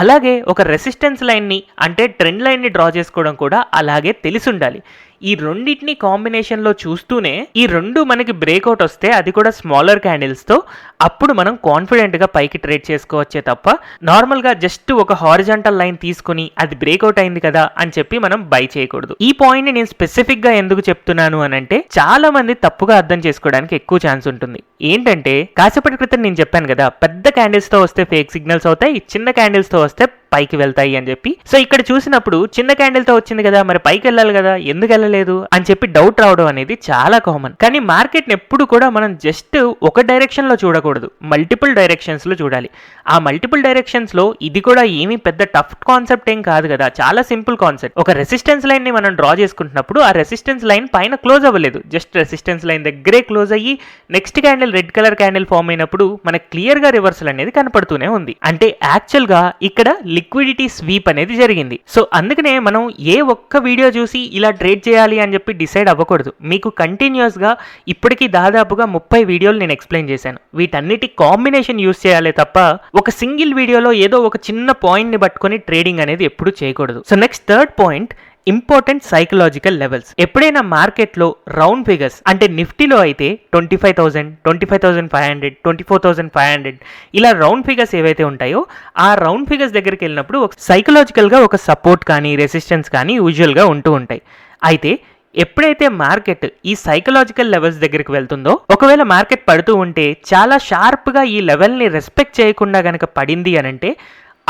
అలాగే ఒక రెసిస్టెన్స్ లైన్ని అంటే ట్రెండ్ లైన్ని డ్రా చేసుకోవడం కూడా అలాగే తెలిసి ఉండాలి. ఈ రెండింటిని కాంబినేషన్లో చూస్తూనే ఈ రెండు మనకి బ్రేక్అవుట్ వస్తే అది కూడా స్మాలర్ క్యాండిల్స్తో అప్పుడు మనం కాన్ఫిడెంట్గా పైకి ట్రేడ్ చేసుకోవచ్చే తప్ప నార్మల్గా జస్ట్ ఒక హారిజాంటల్ లైన్ తీసుకుని అది బ్రేక్అవుట్ అయింది కదా అని చెప్పి మనం బై చేయకూడదు. ఈ పాయింట్ని నేను స్పెసిఫిక్గా ఎందుకు చెప్తున్నాను అని అంటే చాలా మంది తప్పుగా అర్థం చేసుకోవడానికి ఎక్కువ ఛాన్స్ ఉంటుంది. ఏంటంటే కాసేపటి క్రితం నేను చెప్పాను కదా పెద్ద క్యాండిల్స్తో వస్తే ఫేక్ సిగ్నల్స్ అవుతాయి చిన్న క్యాండిల్స్తో వస్తే పైకి వెళ్తాయి అని చెప్పి. సో ఇక్కడ చూసినప్పుడు చిన్న క్యాండిల్తో వచ్చింది కదా మరి పైకి వెళ్ళాలి కదా ఎందుకు వెళ్ళలేదు అని చెప్పి డౌట్ రావడం అనేది చాలా కామన్ కానీ మార్కెట్ ఎప్పుడు కూడా మనం జస్ట్ ఒక డైరెక్షన్లో చూడకూడదు. మల్టిపుల్ డైరెక్షన్స్లో చూడాలి. ఆ మల్టిపుల్ డైరెక్షన్స్లో ఇది కూడా ఏమీ పెద్ద టఫ్ కాన్సెప్ట్ ఏం కాదు కదా చాలా సింపుల్ కాన్సెప్ట్ ఒక రెసిస్టెన్స్ లైన్ని మనం డ్రా చేసుకుంటున్నప్పుడు ఆ రెసిస్టెన్స్ లైన్ పైన క్లోజ్ అవ్వలేదు. జస్ట్ రెసిస్టెన్స్ లైన్ దగ్గరే క్లోజ్ అయ్యి next candle red colour candle form అయినప్పుడు మనకు క్లియర్గా రివర్సల్ అనేది కనపడుతూనే ఉంది. అంటే యాక్చువల్గా ఇక్కడ లిక్విడిటీ స్వీప్ అనేది జరిగింది. సో అందుకనే మనం ఏ ఒక్క వీడియో చూసి ఇలా ట్రేడ్ చేయాలి అని చెప్పి డిసైడ్ అవ్వకూడదు. మీకు కంటిన్యూస్గా ఇప్పటికీ దాదాపుగా ముప్పై వీడియోలు నేను ఎక్స్ప్లెయిన్ చేశాను. వీటన్నిటి కాంబినేషన్ యూస్ చేయాలి తప్ప ఒక సింగిల్ వీడియోలో ఏదో ఒక చిన్న పాయింట్ని పట్టుకొని ట్రేడింగ్ అనేది ఎప్పుడు చేయకూడదు. So next third point important psychological levels ఎప్పుడైనా మార్కెట్లో రౌండ్ ఫిగర్స్ అంటే నిఫ్టీలో అయితే twenty five thousand twenty five thousand five hundred twenty four thousand five hundred ఇలా రౌండ్ ఫిగర్స్ ఏవైతే ఉంటాయో ఆ రౌండ్ ఫిగర్స్ దగ్గరికి వెళ్ళినప్పుడు ఒక సైకలాజికల్గా ఒక సపోర్ట్ కానీ రెసిస్టెన్స్ కానీ యూజువల్గా ఉంటూ ఉంటాయి. అయితే ఎప్పుడైతే మార్కెట్ ఈ సైకలాజికల్ లెవెల్స్ దగ్గరికి వెళ్తుందో ఒకవేళ మార్కెట్ పడుతూ ఉంటే చాలా షార్ప్గా ఈ లెవెల్ని రెస్పెక్ట్ చేయకుండా గనక పడింది అని అంటే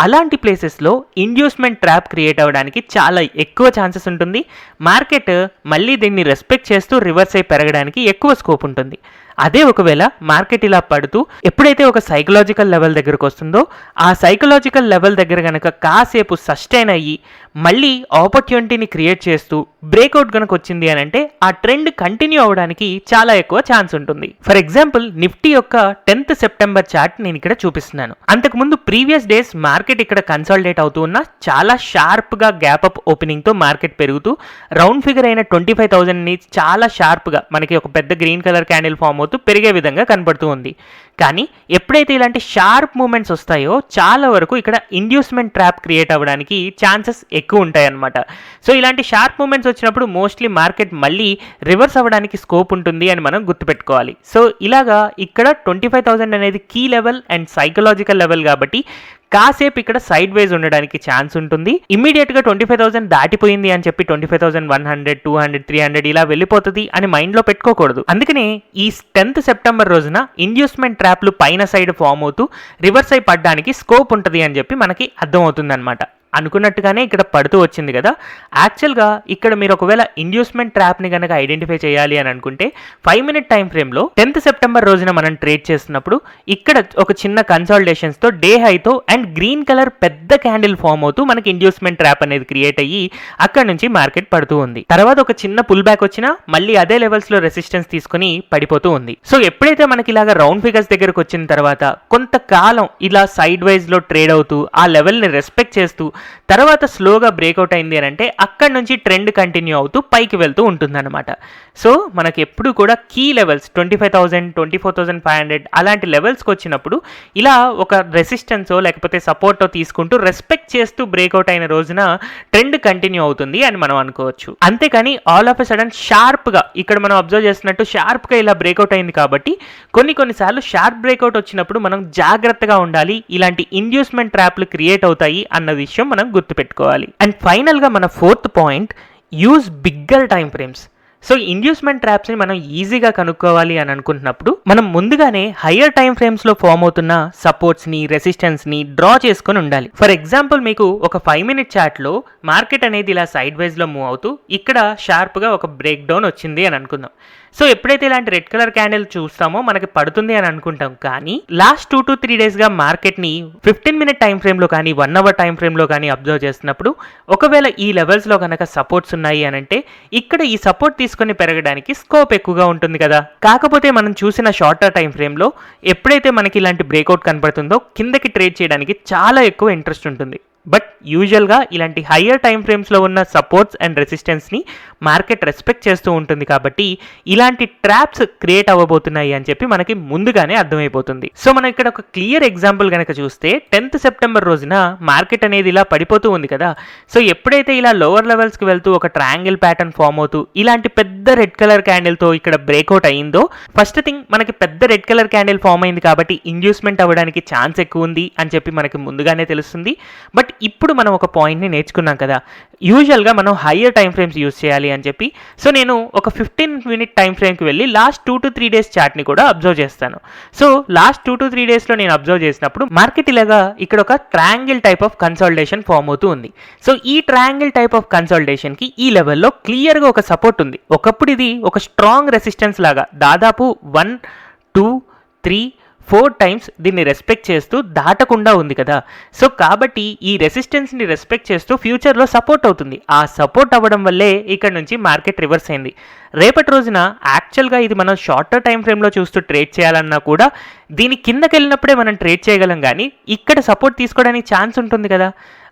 అలాంటి ప్లేసెస్లో ఇండ్యూస్మెంట్ ట్రాప్ క్రియేట్ అవ్వడానికి చాలా ఎక్కువ ఛాన్సెస్ ఉంటుంది. మార్కెట్ మళ్ళీ దీన్ని రెస్పెక్ట్ చేస్తూ రివర్స్ అయి పెరగడానికి ఎక్కువ స్కోప్ ఉంటుంది. అదే ఒకవేళ మార్కెట్ ఇలా పడుతూ ఎప్పుడైతే ఒక సైకలాజికల్ లెవెల్ దగ్గరకు వస్తుందో ఆ సైకలాజికల్ లెవెల్ దగ్గర కనుక కాసేపు సస్టైన్ అయ్యి మళ్ళీ ఆపర్చునిటీని క్రియేట్ చేస్తూ బ్రేక్అవుట్ కనుక వచ్చింది అని అంటే ఆ ట్రెండ్ కంటిన్యూ అవ్వడానికి చాలా ఎక్కువ ఛాన్స్ ఉంటుంది. ఫర్ ఎగ్జాంపుల్ నిఫ్టీ యొక్క టెన్త్ సెప్టెంబర్ చార్ట్ నేను ఇక్కడ చూపిస్తున్నాను. అంతకుముందు ప్రీవియస్ డేస్ మార్కెట్ ఇక్కడ కన్సాలిడేట్ అవుతూ ఉన్న చాలా షార్ప్గా గ్యాప్ అప్ ఓపెనింగ్తో మార్కెట్ పెరుగుతూ రౌండ్ ఫిగర్ అయిన ట్వంటీ ఫైవ్ థౌసండ్ని చాలా షార్ప్గా మనకి ఒక పెద్ద గ్రీన్ కలర్ క్యాండిల్ ఫామ్ అవుతూ పెరిగే విధంగా కనబడుతూ ఉంది. కానీ ఎప్పుడైతే ఇలాంటి షార్ప్ మూమెంట్స్ వస్తాయో చాలా వరకు ఇక్కడ ఇండ్యూస్మెంట్ ట్రాప్ క్రియేట్ అవ్వడానికి ఛాన్సెస్ ఎక్కువ ఉంటాయన్నమాట. సో ఇలాంటి షార్ప్ మూమెంట్స్ వచ్చినప్పుడు మోస్ట్లీ మార్కెట్ మళ్ళీ రివర్స్ అవ్వడానికి స్కోప్ ఉంటుంది అని మనం గుర్తుపెట్టుకోవాలి. సో ఇలాగా ఇక్కడ ట్వంటీ ఫైవ్ థౌసండ్ అనేది key level and psychological level కాబట్టి కాసేపు ఇక్కడ సైడ్ వైజ్ ఉండడానికి ఛాన్స్ ఉంటుంది. ఇమీడియట్గా ట్వంటీ ఫైవ్ థౌసండ్ దాటిపోయింది అని చెప్పి twenty five thousand one hundred two hundred three hundred ఇలా వెళ్ళిపోతుంది అని మైండ్లో పెట్టుకోకూడదు. అందుకనే ఈ టెన్త్ సెప్టెంబర్ రోజున ఇండ్యూస్మెంట్ ట్రాప్లు పైన సైడ్ ఫామ్ అవుతూ రివర్స్ అయి పడడానికి స్కోప్ ఉంటుంది అని చెప్పి మనకి అర్థమవుతుందనమాట అనుకున్నట్టుగానే ఇక్కడ పడుతూ వచ్చింది కదా. యాక్చువల్గా ఇక్కడ మీరు ఒకవేళ ఇండ్యూస్మెంట్ ట్రాప్ని కనుక ఐడెంటిఫై చేయాలి అని అనుకుంటే ఫైవ్ మినిట్ టైం ఫ్రేమ్లో టెన్త్ సెప్టెంబర్ రోజున మనం ట్రేడ్ చేస్తున్నప్పుడు ఇక్కడ ఒక చిన్న కన్సల్టేషన్స్తో డే హైతో అండ్ గ్రీన్ కలర్ పెద్ద క్యాండిల్ ఫామ్ అవుతూ మనకి ఇండ్యూస్మెంట్ ట్రాప్ అనేది క్రియేట్ అయ్యి అక్కడ నుంచి మార్కెట్ పడుతూ ఉంది. తర్వాత ఒక చిన్న పుల్ బ్యాక్ వచ్చినా మళ్ళీ అదే లెవెల్స్లో రెసిస్టెన్స్ తీసుకుని పడిపోతూ ఉంది. సో ఎప్పుడైతే మనకి ఇలాగ రౌండ్ ఫిగర్స్ దగ్గరకు వచ్చిన తర్వాత కొంతకాలం ఇలా సైడ్ వైజ్లో ట్రేడ్ అవుతూ ఆ లెవెల్ని రెస్పెక్ట్ చేస్తూ తర్వాత స్లోగా బ్రేక్అవుట్ అయింది అని అంటే అక్కడ నుంచి ట్రెండ్ కంటిన్యూ అవుతూ పైకి వెళ్తూ ఉంటుందన్నమాట. సో మనకి ఎప్పుడు కూడా key levels twenty five thousand twenty four thousand five hundred అలాంటి లెవెల్స్కి వచ్చినప్పుడు ఇలా ఒక రెసిస్టెన్సో లేకపోతే సపోర్టో తీసుకుంటూ రెస్పెక్ట్ చేస్తూ బ్రేక్అవుట్ అయిన రోజున ట్రెండ్ కంటిన్యూ అవుతుంది అని మనం అనుకోవచ్చు. అంతేకాని ఆల్ ఆఫ్ ఎ సడన్ షార్ప్గా ఇక్కడ మనం అబ్జర్వ్ చేస్తున్నట్టు షార్ప్గా ఇలా బ్రేక్అవుట్ అయింది కాబట్టి కొన్ని కొన్నిసార్లు షార్ప్ బ్రేక్అవుట్ వచ్చినప్పుడు మనం జాగ్రత్తగా ఉండాలి ఇలాంటి ఇండ్యూస్మెంట్ ట్రాప్లు క్రియేట్ అవుతాయి అన్న విషయం మనం గుర్తుపెట్టుకోవాలి. అండ్ ఫైనల్గా మన fourth point use bigger time frames so inducement ట్రాప్స్ని మనం ఈజీగా కనుక్కోవాలి అని అనుకుంటున్నప్పుడు మనం ముందుగానే హయ్యర్ టైం ఫ్రేమ్స్లో ఫామ్ అవుతున్న సపోర్ట్స్ని రెసిస్టెన్స్ని డ్రా చేసుకొని ఉండాలి. ఫర్ ఎగ్జాంపుల్ మీకు ఒక ఫైవ్ మినిట్ చాట్లో మార్కెట్ అనేది ఇలా సైడ్ వైజ్లో మూవ్ అవుతూ ఇక్కడ షార్ప్గా ఒక బ్రేక్ డౌన్ వచ్చింది అని అనుకుందాం. సో ఎప్పుడైతే ఇలాంటి రెడ్ కలర్ క్యాండిల్ చూస్తామో మనకి పడుతుంది అని అనుకుంటాం కానీ లాస్ట్ టూ టు త్రీ డేస్గా మార్కెట్ని ఫిఫ్టీన్ మినిట్ టైం ఫ్రేమ్లో కానీ వన్ అవర్ టైం ఫ్రేమ్లో కానీ అబ్జర్వ్ చేస్తున్నప్పుడు ఒకవేళ ఈ లెవెల్స్లో కనుక సపోర్ట్స్ ఉన్నాయి అని అంటే ఇక్కడ ఈ సపోర్ట్ తీసుకొని పెరగడానికి స్కోప్ ఎక్కువగా ఉంటుంది కదా. కాకపోతే మనం చూసిన షార్టర్ టైం ఫ్రేమ్లో ఎప్పుడైతే మనకి ఇలాంటి బ్రేక్అవుట్ కనబడుతుందో కిందకి ట్రేడ్ చేయడానికి చాలా ఎక్కువ ఇంట్రెస్ట్ ఉంటుంది. బట్ యూజువల్గా ఇలాంటి హయ్యర్ టైం ఫ్రేమ్స్లో ఉన్న సపోర్ట్స్ అండ్ రెసిస్టెన్స్ని మార్కెట్ రెస్పెక్ట్ చేస్తూ ఉంటుంది కాబట్టి ఇలాంటి ట్రాప్స్ క్రియేట్ అవ్వబోతున్నాయి అని చెప్పి మనకి ముందుగానే అర్థమైపోతుంది. సో మనం ఇక్కడ ఒక క్లియర్ ఎగ్జాంపుల్ కనుక చూస్తే టెన్త్ సెప్టెంబర్ రోజున మార్కెట్ అనేది ఇలా పడిపోతూ ఉంది కదా. సో ఎప్పుడైతే ఇలా లోవర్ లెవెల్స్కి వెళ్తూ ఒక ట్రయాంగిల్ ప్యాటర్న్ ఫామ్ అవుతూ ఇలాంటి పెద్ద రెడ్ కలర్ క్యాండిల్తో ఇక్కడ బ్రేక్అవుట్ అయిందో ఫస్ట్ థింగ్ మనకి పెద్ద రెడ్ కలర్ క్యాండిల్ ఫామ్ అయింది కాబట్టి ఇండ్యూస్మెంట్ అవ్వడానికి ఛాన్స్ ఎక్కువ ఉంది అని చెప్పి మనకి ముందుగానే తెలుస్తుంది. బట్ ఇప్పుడు మనం ఒక పాయింట్ని నేర్చుకున్నాం కదా. యూజువల్గా మనం హయ్యర్ టైం ఫ్రేమ్స్ యూస్ చేయాలి అని చెప్పి. సో నేను ఒక ఫిఫ్టీన్ మినిట్ టైం ఫ్రేమ్కి వెళ్ళి last two to three days చార్ట్ని కూడా అబ్జర్వ్ చేస్తాను. So last two to three డేస్లో నేను అబ్జర్వ్ చేసినప్పుడు మార్కెట్ ఇలాగా ఇక్కడ ఒక triangle type of consultation form అవుతూ ఉంది. సో ఈ ట్రయాంగిల్ టైప్ ఆఫ్ కన్సల్టేషన్కి ఈ లెవెల్లో క్లియర్గా ఒక సపోర్ట్ ఉంది. ఒకప్పుడు ఇది ఒక స్ట్రాంగ్ రెసిస్టెన్స్ లాగా. దాదాపు one two three four times దీన్ని రెస్పెక్ట్ చేస్తూ దాటకుండా ఉంది కదా. సో కాబట్టి ఈ రెసిస్టెన్స్ని రెస్పెక్ట్ చేస్తూ ఫ్యూచర్లో సపోర్ట్ అవుతుంది. ఆ సపోర్ట్ అవ్వడం వల్లే ఇక్కడ నుంచి మార్కెట్ రివర్స్ అయింది. రేపటి రోజున యాక్చువల్గా ఇది మనం షార్టర్ టైం ఫ్రేమ్లో చూస్తూ ట్రేడ్ చేయాలన్నా కూడా దీని కిందకి వెళ్ళినప్పుడే మనం ట్రేడ్ చేయగలం కానీ ఇక్కడ సపోర్ట్ తీసుకోవడానికి ఛాన్స్ ఉంటుంది కదా.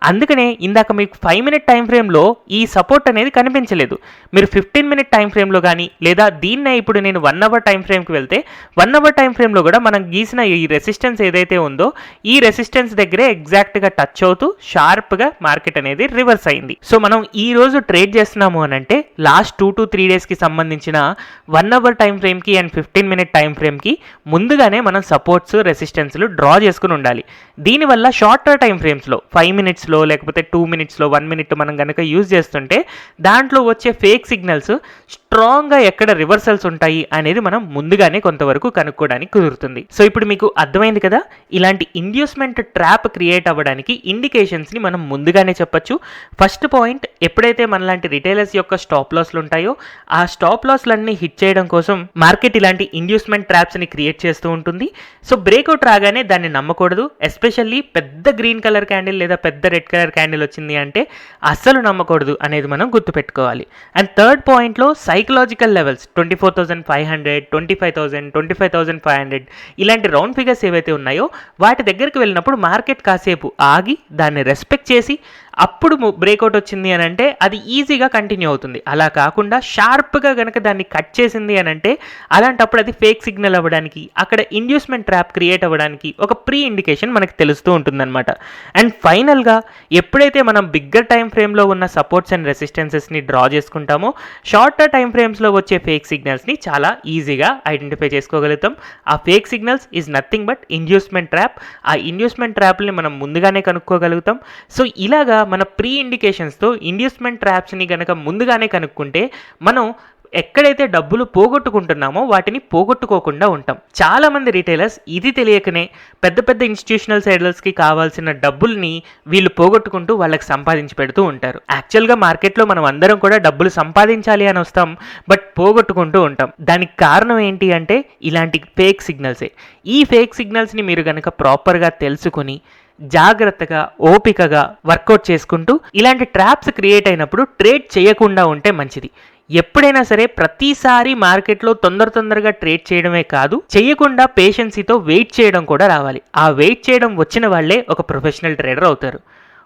అందుకనే ఇందాక మీకు ఫైవ్ మినిట్ టైం ఫ్రేమ్లో ఈ సపోర్ట్ అనేది కనిపించలేదు. మీరు ఫిఫ్టీన్ మినిట్ టైం ఫ్రేమ్లో కానీ లేదా దీన్నే ఇప్పుడు నేను వన్ అవర్ టైం ఫ్రేమ్కి వెళ్తే వన్ అవర్ టైం ఫ్రేమ్లో కూడా మనం గీసిన ఈ రెసిస్టెన్స్ ఏదైతే ఉందో ఈ రెసిస్టెన్స్ దగ్గరే ఎగ్జాక్ట్గా టచ్ అవుతూ షార్ప్గా మార్కెట్ అనేది రివర్స్ అయింది. సో మనం ఈ రోజు ట్రేడ్ చేస్తున్నాము అని అంటే లాస్ట్ టూ టు త్రీ డేస్కి సంబంధించిన వన్ అవర్ టైం ఫ్రేమ్కి అండ్ ఫిఫ్టీన్ మినిట్ టైం ఫ్రేమ్కి ముందుగానే మనం సపోర్ట్స్ రెసిస్టెన్స్లు డ్రా చేసుకుని ఉండాలి. దీనివల్ల షార్టర్ టైం ఫ్రేమ్స్లో ఫైవ్ మినిట్స్లో లేకపోతే టూ మినిట్స్లో వన్ మినిట్ మనం కనుక యూజ్ చేస్తుంటే దాంట్లో వచ్చే ఫేక్ సిగ్నల్స్ స్ట్రాంగ్గా ఎక్కడ రివర్సల్స్ ఉంటాయి అనేది మనం ముందుగానే కొంతవరకు కనుక్కోవడానికి కుదురుతుంది. సో ఇప్పుడు మీకు అర్థమైంది కదా? ఇలాంటి ఇండ్యూస్మెంట్ ట్రాప్ క్రియేట్ అవ్వడానికి ఇండికేషన్స్ని మనం ముందుగానే చెప్పొచ్చు. ఫస్ట్ పాయింట్ ఎప్పుడైతే మనలాంటి రిటైలర్స్ యొక్క స్టాప్ లాస్లు ఉంటాయో ఆ స్టాప్ లాస్లన్నీ హిట్ చేయడం కోసం మార్కెట్ ఇలాంటి ఇండ్యూస్మెంట్ ట్రాప్స్ని క్రియేట్ చేస్తూ ఉంటుంది. సో బ్రేక్అవుట్ రాగానే దాన్ని నమ్మకూడదు. ఎస్పెషల్లీ పెద్ద గ్రీన్ కలర్ క్యాండిల్ లేదా పెద్ద రెడ్ కలర్ క్యాండిల్ వచ్చింది అంటే అస్సలు నమ్మకూడదు అనేది మనం గుర్తుపెట్టుకోవాలి. అండ్ థర్డ్ పాయింట్లో psychological levels twenty four thousand five hundred twenty five thousand twenty five thousand five hundred ఇలాంటి రౌండ్ ఫిగర్స్ ఏవైతే ఉన్నాయో వాటి దగ్గరికి వెళ్ళినప్పుడు మార్కెట్ కాసేపు ఆగి దాన్ని రెస్పెక్ట్ చేసి అప్పుడు బ్రేక్అవుట్ వచ్చింది అని అంటే అది ఈజీగా కంటిన్యూ అవుతుంది. అలా కాకుండా షార్ప్గా కనుక దాన్ని కట్ చేసింది అని అంటే అలాంటప్పుడు అది ఫేక్ సిగ్నల్ అవ్వడానికి అక్కడ ఇండ్యూస్మెంట్ ట్రాప్ క్రియేట్ అవ్వడానికి ఒక ప్రీ ఇండికేషన్ మనకి తెలుస్తూ ఉంటుందన్నమాట. అండ్ ఫైనల్గా ఎప్పుడైతే మనం బిగ్గర్ టైం ఫ్రేమ్లో ఉన్న సపోర్ట్స్ అండ్ రెసిస్టెన్సెస్ని డ్రా చేసుకుంటామో షార్టర్ టైం ఫ్రేమ్స్లో వచ్చే ఫేక్ సిగ్నల్స్ని చాలా ఈజీగా ఐడెంటిఫై చేసుకోగలుగుతాం. ఆ fake signals is nothing but inducement trap ఆ ఇండ్యూస్మెంట్ ట్రాప్ని మనం ముందుగానే కనుక్కోగలుగుతాం. సో ఇలాగా మన ప్రీ ఇండికేషన్స్తో ఇండ్యూస్మెంట్ ట్రాప్స్ని కనుక ముందుగానే కనుక్కుంటే మనం ఎక్కడైతే డబ్బులు పోగొట్టుకుంటున్నామో వాటిని పోగొట్టుకోకుండా ఉంటాం. చాలామంది రిటైలర్స్ రీటైలర్స్ ఇది తెలియకనే పెద్ద పెద్ద ఇన్స్టిట్యూషనల్ సైడల్స్కి కావాల్సిన డబ్బుల్ని వీళ్ళు పోగొట్టుకుంటూ వాళ్ళకి సంపాదించి పెడుతూ ఉంటారు. యాక్చువల్గా మార్కెట్లో మనం అందరం కూడా డబ్బులు సంపాదించాలి అని వస్తాం బట్ పోగొట్టుకుంటూ ఉంటాం. దానికి కారణం ఏంటి అంటే ఇలాంటి ఫేక్ సిగ్నల్సే ఈ ఫేక్ సిగ్నల్స్ని మీరు కనుక ప్రాపర్గా తెలుసుకొని జాగ్రత్తగా ఓపికగా వర్కౌట్ చేసుకుంటూ ఇలాంటి ట్రాప్స్ క్రియేట్ అయినప్పుడు ట్రేడ్ చేయకుండా ఉంటే మంచిది. ఎప్పుడైనా సరే ప్రతిసారి మార్కెట్లో తొందర తొందరగా ట్రేడ్ చేయడమే కాదు చేయకుండా పేషెన్సీతో వెయిట్ చేయడం కూడా రావాలి. ఆ వెయిట్ చేయడం వచ్చిన వాళ్ళే ఒక ప్రొఫెషనల్ ట్రేడర్ అవుతారు.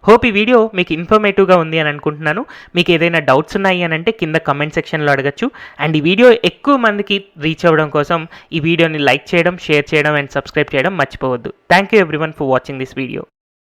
హోప్ ఈ వీడియో మీకు ఇన్ఫర్మేటివ్గా ఉంది అని అనుకుంటున్నాను. మీకు ఏదైనా డౌట్స్ ఉన్నాయి అని అంటే కింద కమెంట్ సెక్షన్లో అడగచ్చు. అండ్ ఈ వీడియో ఎక్కువ మందికి రీచ్ అవ్వడం కోసం ఈ వీడియోని లైక్ చేయడం షేర్ చేయడం అండ్ సబ్స్క్రైబ్ చేయడం మర్చిపోవద్దు. Thank you everyone for watching this video